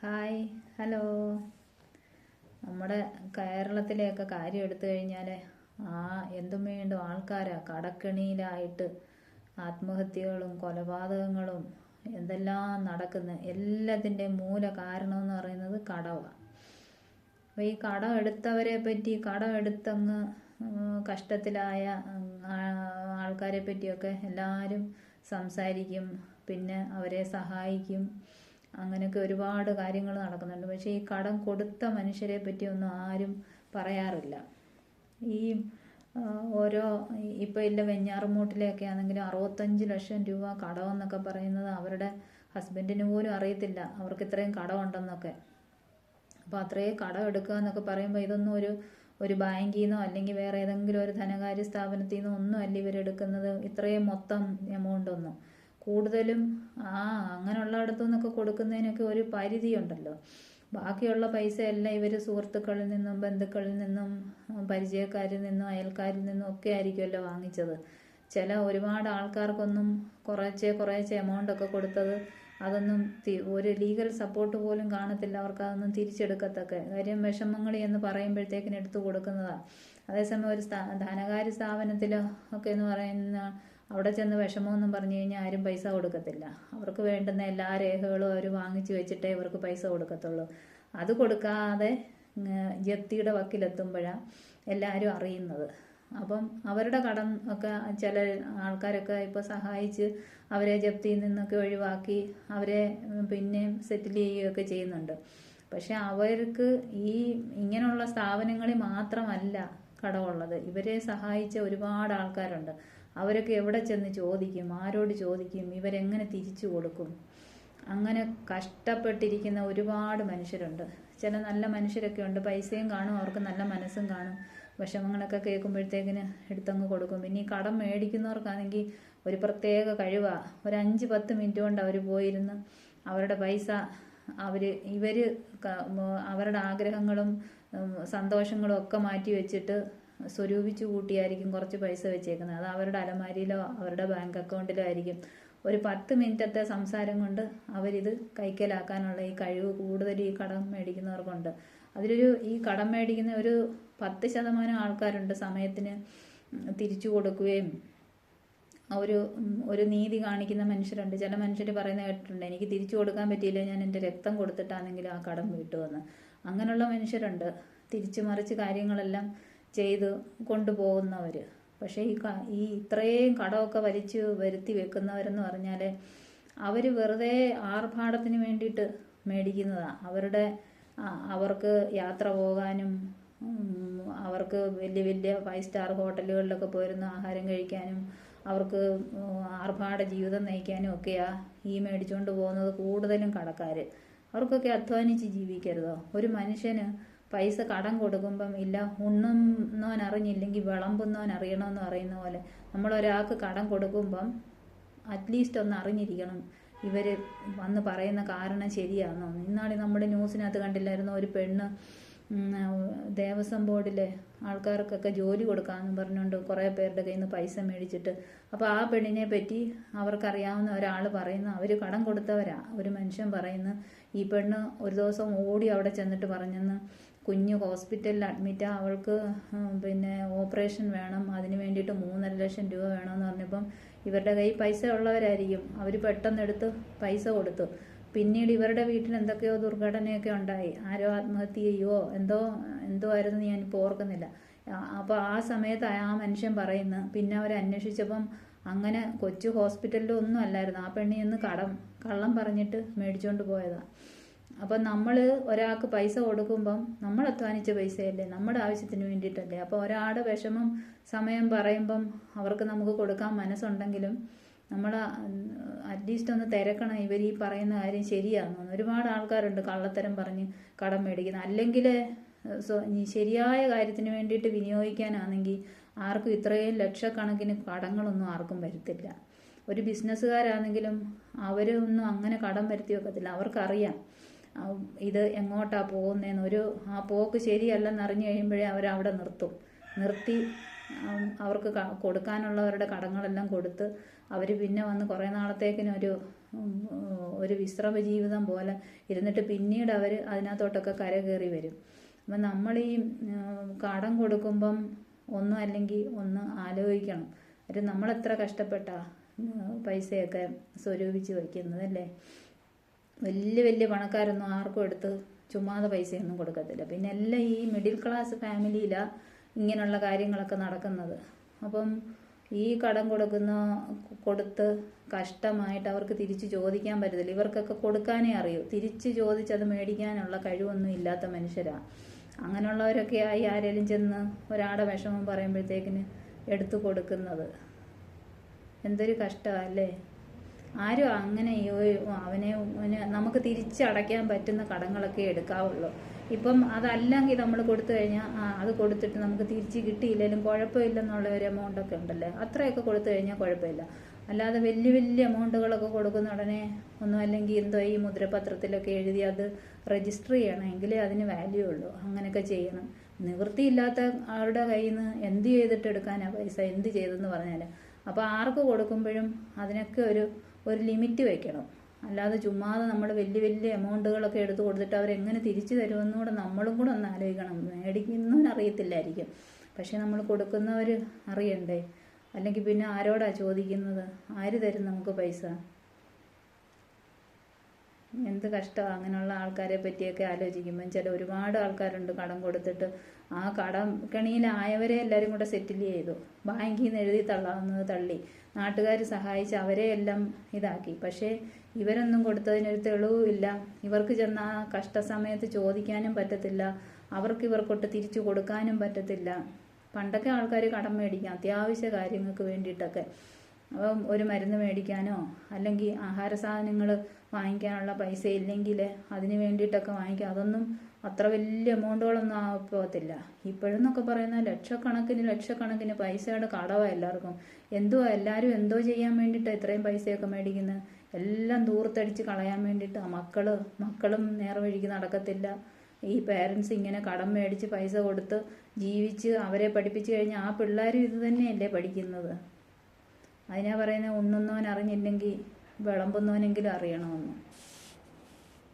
Hi hello. നമ്മുടെ കേരളത്തിലെയൊക്കെ കാര്യം എടുത്തു കഴിഞ്ഞാൽ ആ എന്തും വീണ്ടും ആൾക്കാരാണ് കടക്കെണിയിലായിട്ട് ആത്മഹത്യകളും കൊലപാതകങ്ങളും എന്തെല്ലാം നടക്കുന്ന. എല്ലാത്തിന്റെ മൂല കാരണം എന്ന് പറയുന്നത് കടവാണ് അപ്പോൾ ഈ കടം എടുത്തവരെ പറ്റി കടം എടുത്തങ്ങ് കഷ്ടത്തിലായ ആൾക്കാരെ പറ്റിയൊക്കെ എല്ലാവരും സംസാരിക്കും പിന്നെ അവരെ സഹായിക്കും. അങ്ങനെയൊക്കെ ഒരുപാട് കാര്യങ്ങൾ നടക്കുന്നുണ്ട്. പക്ഷേ ഈ കടം കൊടുത്ത മനുഷ്യരെ പറ്റിയൊന്നും ആരും പറയാറില്ല. ഈ ഓരോ ഇപ്പോൾ ഇല്ല വെഞ്ഞാറുമൂട്ടിലെയൊക്കെ ആണെങ്കിൽ അറുപത്തഞ്ച് ലക്ഷം രൂപ കടമെന്നൊക്കെ പറയുന്നത് അവരുടെ ഹസ്ബൻഡിന് പോലും അറിയത്തില്ല. അവർക്ക് ഇത്രയും കടമുണ്ടെന്നൊക്കെ. അപ്പോൾ അത്രയും കടം എടുക്കുക എന്നൊക്കെ പറയുമ്പോൾ ഇതൊന്നും ഒരു ഒരു ബാങ്കിൽ നിന്നോ അല്ലെങ്കിൽ വേറെ ഏതെങ്കിലും ഒരു ധനകാര്യ സ്ഥാപനത്തിൽ നിന്നോ ഒന്നും അല്ല ഇവരെടുക്കുന്നത്. ഇത്രയും മൊത്തം എമൗണ്ട് ഒന്നും കൂടുതലും ആ അങ്ങനെയുള്ള നിന്നൊക്കെ കൊടുക്കുന്നതിനൊക്കെ ഒരു പരിധിയുണ്ടല്ലോ. ബാക്കിയുള്ള പൈസ എല്ലാം ഇവർ സുഹൃത്തുക്കളിൽ നിന്നും ബന്ധുക്കളിൽ നിന്നും പരിചയക്കാരിൽ നിന്നും അയൽക്കാരിൽ നിന്നും ഒക്കെ ആയിരിക്കുമല്ലോ വാങ്ങിച്ചത്. ചില ഒരുപാട് ആൾക്കാർക്കൊന്നും കുറച്ച് കുറച്ച് എമൗണ്ട് ഒക്കെ കൊടുത്തത് അതൊന്നും ഒരു ലീഗൽ സപ്പോർട്ട് പോലും കാണത്തില്ല. അവർക്ക് അതൊന്നും തിരിച്ചെടുക്കത്തക്ക കാര്യം വിഷമങ്ങൾ എന്ന് പറയുമ്പോഴത്തേക്കിന് എടുത്തു കൊടുക്കുന്നതാണ് അതേസമയം ഒരു സ്ഥാ ധനകാര്യ സ്ഥാപനത്തിലോ ഒക്കെ എന്ന് പറയുന്ന അവിടെ ചെന്ന് വിഷമമെന്നും പറഞ്ഞു കഴിഞ്ഞാൽ ആരും പൈസ കൊടുക്കത്തില്ല. അവർക്ക് വേണ്ടുന്ന എല്ലാ രേഖകളും അവർ വാങ്ങിച്ചു വെച്ചിട്ടേ ഇവർക്ക് പൈസ കൊടുക്കത്തുള്ളൂ. അത് കൊടുക്കാതെ ജപ്തിയുടെ വക്കിലെത്തുമ്പോഴാണ് എല്ലാവരും അറിയുന്നത്. അപ്പം അവരുടെ കടം ഒക്കെ ചില ആൾക്കാരൊക്കെ ഇപ്പോൾ സഹായിച്ച് അവരെ ജപ്തിയിൽ നിന്നൊക്കെ ഒഴിവാക്കി അവരെ പിന്നെയും സെറ്റിൽ ചെയ്യുകയൊക്കെ ചെയ്യുന്നുണ്ട്. പക്ഷെ അവർക്ക് ഈ ഇങ്ങനെയുള്ള സ്ഥാപനങ്ങളിൽ മാത്രമല്ല കടമുള്ളത്. ഇവരെ സഹായിച്ച ഒരുപാട് ആൾക്കാരുണ്ട്. അവരൊക്കെ എവിടെ ചെന്ന് ചോദിക്കും? ആരോട് ചോദിക്കും? ഇവരെങ്ങനെ തിരിച്ചു കൊടുക്കും? അങ്ങനെ കഷ്ടപ്പെട്ടിരിക്കുന്ന ഒരുപാട് മനുഷ്യരുണ്ട്. ചില നല്ല മനുഷ്യരൊക്കെ ഉണ്ട്. പൈസയും കാണും അവർക്ക് നല്ല മനസ്സും കാണും. വിഷമങ്ങളൊക്കെ കേൾക്കുമ്പോഴത്തേക്കിന് എടുത്തങ്ങ് കൊടുക്കും. പിന്നെ ഈ കടം മേടിക്കുന്നവർക്കാണെങ്കിൽ ഒരു പ്രത്യേക കഴിവാണ് ഒരു അഞ്ച് പത്ത് മിനിറ്റ് കൊണ്ട് അവർ പോയിരുന്ന് അവരുടെ പൈസ അവർ ഇവർ അവരുടെ ആഗ്രഹങ്ങളും സന്തോഷങ്ങളും ഒക്കെ മാറ്റി വെച്ചിട്ട് സ്വരൂപിച്ച് കൂട്ടിയായിരിക്കും കുറച്ച് പൈസ വെച്ചേക്കുന്നത്. അത് അവരുടെ അലമാരിയിലോ അവരുടെ ബാങ്ക് അക്കൗണ്ടിലോ ആയിരിക്കും. ഒരു പത്ത് മിനിറ്റത്തെ സംസാരം കൊണ്ട് അവരിത് കൈക്കലാക്കാനുള്ള ഈ കഴിവ് കൂടുതൽ ഈ കടം മേടിക്കുന്നവർക്കുണ്ട്. അതിലൊരു ഈ കടം മേടിക്കുന്ന ഒരു പത്ത് ശതമാനം ആൾക്കാരുണ്ട് സമയത്തിന് തിരിച്ചു കൊടുക്കുകയും ഒരു ഒരു നീതി കാണിക്കുന്ന മനുഷ്യരുണ്ട്. ചില മനുഷ്യർ പറയുന്ന കേട്ടിട്ടുണ്ട് എനിക്ക് തിരിച്ചു കൊടുക്കാൻ പറ്റിയില്ല ഞാൻ എന്റെ രക്തം കൊടുത്തിട്ടാണെങ്കിലും ആ കടം വീട്ടുമെന്ന്. അങ്ങനെയുള്ള മനുഷ്യരുണ്ട്. തിരിച്ചു മറിച്ച് കാര്യങ്ങളെല്ലാം ചെയ്ത് കൊണ്ടുപോകുന്നവർ പക്ഷേ ഈ ഈ ഇത്രയും കടമൊക്കെ വലിച്ചു വരുത്തി വെക്കുന്നവരെന്ന് പറഞ്ഞാൽ അവർ വെറുതെ ആർഭാടത്തിന് വേണ്ടിയിട്ട് മേടിക്കുന്നതാണ് അവരുടെ അവർക്ക് യാത്ര പോകാനും അവർക്ക് വലിയ വലിയ ഫൈവ് സ്റ്റാർ ഹോട്ടലുകളിലൊക്കെ പോയിരുന്ന ആഹാരം കഴിക്കാനും അവർക്ക് ആർഭാട ജീവിതം നയിക്കാനും ഒക്കെയാ ഈ മേടിച്ചുകൊണ്ട് പോകുന്നത് കൂടുതലും കടക്കാർ അവർക്കൊക്കെ അധ്വാനിച്ച് ജീവിക്കരുതോ? ഒരു മനുഷ്യന് പൈസ കടം കൊടുക്കുമ്പം ഇല്ല ഉണ്ണുന്നവൻ അറിഞ്ഞില്ലെങ്കിൽ വിളമ്പുന്നവൻ അറിയണമെന്ന് പറയുന്ന പോലെ നമ്മൾ ഒരാൾക്ക് കടം കൊടുക്കുമ്പം അറ്റ്ലീസ്റ്റ് ഒന്ന് അറിഞ്ഞിരിക്കണം. ഇവർ വന്ന് പറയുന്ന കാരണം ശരിയാണോ ഇന്നാളെ നമ്മുടെ ന്യൂസിനകത്ത് കണ്ടില്ലായിരുന്നു? ഒരു പെണ്ണ് ദേവസ്വം ബോർഡിലെ ആൾക്കാർക്കൊക്കെ ജോലി കൊടുക്കാമെന്ന് പറഞ്ഞുകൊണ്ട് കുറേ പേരുടെ കയ്യിൽ നിന്ന് പൈസ മേടിച്ചിട്ട്. അപ്പോൾ ആ പെണ്ണിനെ പറ്റി അവർക്കറിയാവുന്ന ഒരാൾ പറയുന്നു അവർ കടം കൊടുത്തവരാ. ഒരു മനുഷ്യൻ പറയുന്നു ഈ പെണ്ണ് ഒരു ദിവസം ഓടി അവിടെ ചെന്നിട്ട് പറഞ്ഞെന്ന് കുഞ്ഞ് ഹോസ്പിറ്റലിൽ അഡ്മിറ്റാ അവൾക്ക് പിന്നെ ഓപ്പറേഷൻ വേണം അതിന് വേണ്ടിയിട്ട് മൂന്നര ലക്ഷം രൂപ വേണമെന്ന് പറഞ്ഞപ്പം ഇവരുടെ കയ്യിൽ പൈസ ഉള്ളവരായിരിക്കും. അവർ പെട്ടെന്ന് എടുത്ത് പൈസ കൊടുത്തു. പിന്നീട് ഇവരുടെ വീട്ടിൽ എന്തൊക്കെയോ ദുർഘടനയൊക്കെ ഉണ്ടായി. ആരോ ആത്മഹത്യ ചെയ്യുവോ എന്തോ എന്തോ ആയിരുന്നു ഞാനിപ്പോൾ ഓർക്കുന്നില്ല. അപ്പോൾ ആ സമയത്ത് ആ മനുഷ്യൻ പറയുന്നു പിന്നെ അവർ അന്വേഷിച്ചപ്പം അങ്ങനെ കൊച്ചു ഹോസ്പിറ്റലിലൊന്നും അല്ലായിരുന്നു. ആ പെണ്ണി ഇന്ന് കടം കള്ളം പറഞ്ഞിട്ട് മേടിച്ചുകൊണ്ട് പോയതാണ് അപ്പം നമ്മൾ ഒരാൾക്ക് പൈസ കൊടുക്കുമ്പം നമ്മൾ അധ്വാനിച്ച പൈസയല്ലേ? നമ്മുടെ ആവശ്യത്തിന് വേണ്ടിയിട്ടല്ലേ? അപ്പോൾ ഒരാളുടെ വിഷമം സമയം പറയുമ്പം അവർക്ക് നമുക്ക് കൊടുക്കാൻ മനസ്സുണ്ടെങ്കിലും നമ്മൾ അറ്റ്ലീസ്റ്റ് ഒന്ന് തിരക്കണം ഇവർ ഈ പറയുന്ന കാര്യം ശരിയാണെന്ന് ഒരുപാട് ആൾക്കാരുണ്ട് കള്ളത്തരം പറഞ്ഞ് കടം മേടിക്കുന്നത് അല്ലെങ്കിൽ ശരിയായ കാര്യത്തിന് വേണ്ടിയിട്ട് വിനിയോഗിക്കാനാണെങ്കിൽ ആർക്കും ഇത്രയും ലക്ഷക്കണക്കിന് കടങ്ങളൊന്നും ആർക്കും വരുത്തില്ല. ഒരു ബിസിനസ്സുകാരാണെങ്കിലും അവരൊന്നും അങ്ങനെ കടം വരുത്തി വെക്കത്തില്ല. അവർക്കറിയാം. ഇത് എങ്ങോട്ടാണ് പോകുന്നതെന്ന് ഒരു ആ പോക്ക് ശരിയല്ലെന്ന് അറിഞ്ഞു കഴിയുമ്പോഴേ അവരവിടെ നിർത്തും. നിർത്തി അവർക്ക് കൊടുക്കാനുള്ളവരുടെ കടങ്ങളെല്ലാം കൊടുത്ത് അവർ പിന്നെ വന്ന് കുറേ നാളത്തേക്കിനൊരു ഒരു വിശ്രമ ജീവിതം പോലെ ഇരുന്നിട്ട് പിന്നീട് അവർ അതിനകത്തോട്ടൊക്കെ കര കയറി വരും. അപ്പം നമ്മൾ ഈ കടം കൊടുക്കുമ്പം ഒന്നും അല്ലെങ്കിൽ ഒന്ന് ആലോചിക്കണം. അത് നമ്മളെത്ര കഷ്ടപ്പെട്ടാ പൈസയൊക്കെ സ്വരൂപിച്ച് വയ്ക്കുന്നത് അല്ലേ? വലിയ വലിയ പണക്കാരൊന്നും ആർക്കും എടുത്ത് ചുമ്മാതെ പൈസയൊന്നും കൊടുക്കത്തില്ല. പിന്നെ എല്ലാം ഈ മിഡിൽ ക്ലാസ് ഫാമിലിയിലാണ് ഇങ്ങനെയുള്ള കാര്യങ്ങളൊക്കെ നടക്കുന്നത്. അപ്പം ഈ കടം കൊടുക്കുന്ന കൊടുത്ത് കഷ്ടമായിട്ട് അവർക്ക് തിരിച്ച് ചോദിക്കാൻ പറ്റത്തില്ല. ഇവർക്കൊക്കെ കൊടുക്കാനേ അറിയൂ. തിരിച്ച് ചോദിച്ചത് മേടിക്കാനുള്ള കഴിവൊന്നും ഇല്ലാത്ത മനുഷ്യരാണ് അങ്ങനെയുള്ളവരൊക്കെ ആയി ആരെങ്കിലും ചെന്ന് ഒരാടെ വിഷമം പറയുമ്പോഴത്തേക്കിന് എടുത്തു കൊടുക്കുന്നത്. എന്തൊരു കഷ്ടമല്ലേ ആരും അങ്ങനെ അവനെ നമുക്ക് തിരിച്ചടയ്ക്കാൻ പറ്റുന്ന കടങ്ങളൊക്കെ എടുക്കാവുള്ളൂ. ഇപ്പം അതല്ലെങ്കിൽ നമ്മൾ കൊടുത്തു കഴിഞ്ഞാൽ അത് കൊടുത്തിട്ട് നമുക്ക് തിരിച്ച് കിട്ടിയില്ലെങ്കിലും കുഴപ്പമില്ലെന്നുള്ള ഒരു എമൗണ്ട് ഒക്കെ ഉണ്ടല്ലേ? അത്രയൊക്കെ കൊടുത്തു കഴിഞ്ഞാൽ കുഴപ്പമില്ല. അല്ലാതെ വലിയ വലിയ എമൗണ്ടുകളൊക്കെ കൊടുക്കുന്ന ഉടനെ ഒന്നും അല്ലെങ്കിൽ എന്തോ ഈ മുദ്രപത്രത്തിലൊക്കെ എഴുതി അത് രജിസ്റ്റർ ചെയ്യണമെങ്കിലേ അതിന് വാല്യൂ ഉള്ളൂ. അങ്ങനെയൊക്കെ ചെയ്യണം. നിവൃത്തിയില്ലാത്ത ആളുടെ കയ്യിൽ നിന്ന് എന്ത് ചെയ്തിട്ട് എടുക്കാനാണ് പൈസ? എന്ത് ചെയ്തെന്ന് പറഞ്ഞാൽ അപ്പോൾ ആർക്ക് കൊടുക്കുമ്പോഴും അതിനൊക്കെ ഒരു ഒരു ലിമിറ്റ് വെക്കണം. അല്ലാതെ ചുമ്മാതെ നമ്മൾ വലിയ വലിയ എമൗണ്ടുകളൊക്കെ എടുത്ത് കൊടുത്തിട്ട് അവരെങ്ങനെ തിരിച്ചു തരുമെന്നും കൂടെ നമ്മളും കൂടെ ഒന്ന് ആലോചിക്കണം. മേടിക്കുന്നവനറിയത്തില്ലായിരിക്കും പക്ഷെ നമ്മൾ കൊടുക്കുന്നവർ അറിയണ്ടേ? അല്ലെങ്കിൽ പിന്നെ ആരോടാ ചോദിക്കുന്നത്? ആര് തരും നമുക്ക് പൈസ? എന്ത് കഷ്ടമാണ് അങ്ങനെയുള്ള ആൾക്കാരെ പറ്റിയൊക്കെ ആലോചിക്കുമ്പം ചില ഒരുപാട് ആൾക്കാരുണ്ട് കടം കൊടുത്തിട്ട്. ആ കടം കെണിയിലായവരെ എല്ലാവരും കൂടെ സെറ്റിൽ ചെയ്തു. ബാങ്കിൽ നിന്ന് എഴുതി തള്ളാവുന്നത് തള്ളി. നാട്ടുകാർ സഹായിച്ച് അവരെ എല്ലാം ഇതാക്കി. പക്ഷേ ഇവരൊന്നും കൊടുത്തതിനൊരു തെളിവും ഇല്ല. ഇവർക്ക് ചെന്ന ആ കഷ്ടസമയത്ത് ചോദിക്കാനും പറ്റത്തില്ല. അവർക്ക് ഇവർക്കൊട്ട് തിരിച്ചു കൊടുക്കാനും പറ്റത്തില്ല. പണ്ടൊക്കെ ആൾക്കാർ കടം മേടിക്കാം. അത്യാവശ്യ കാര്യങ്ങൾക്ക് വേണ്ടിയിട്ടൊക്കെ. അപ്പം ഒരു മരുന്ന് മേടിക്കാനോ അല്ലെങ്കിൽ ആഹാര സാധനങ്ങൾ വാങ്ങിക്കാനുള്ള പൈസ ഇല്ലെങ്കിൽ അതിന് വേണ്ടിയിട്ടൊക്കെ വാങ്ങിക്കുക അതൊന്നും അത്ര വലിയ എമൗണ്ടുകളൊന്നും ആ പോകത്തില്ല. ഇപ്പോഴെന്നൊക്കെ പറയുന്ന ലക്ഷക്കണക്കിന് ലക്ഷക്കണക്കിന് പൈസയുടെ കടവാണ് എല്ലാവർക്കും. എന്തോ എല്ലാവരും എന്തോ ചെയ്യാൻ വേണ്ടിയിട്ടാണ് ഇത്രയും പൈസയൊക്കെ മേടിക്കുന്നത് എല്ലാം ദൂർത്തടിച്ച് കളയാൻ വേണ്ടിയിട്ട്. മക്കൾ മക്കൾ മക്കളും നേർവഴിക്ക് നടക്കത്തില്ല. ഈ പേരൻസ് ഇങ്ങനെ കടം മേടിച്ച് പൈസ കൊടുത്ത് ജീവിച്ച് അവരെ പഠിപ്പിച്ചു കഴിഞ്ഞാൽ ആ പിള്ളേരും ഇത് തന്നെയല്ലേ പഠിക്കുന്നത്. അതിനാ പറയുന്നത് ഉണ്ണുന്നവൻ അറിഞ്ഞില്ലെങ്കിൽ വിളമ്പുന്നവനെങ്കിലും അറിയണമെന്ന്.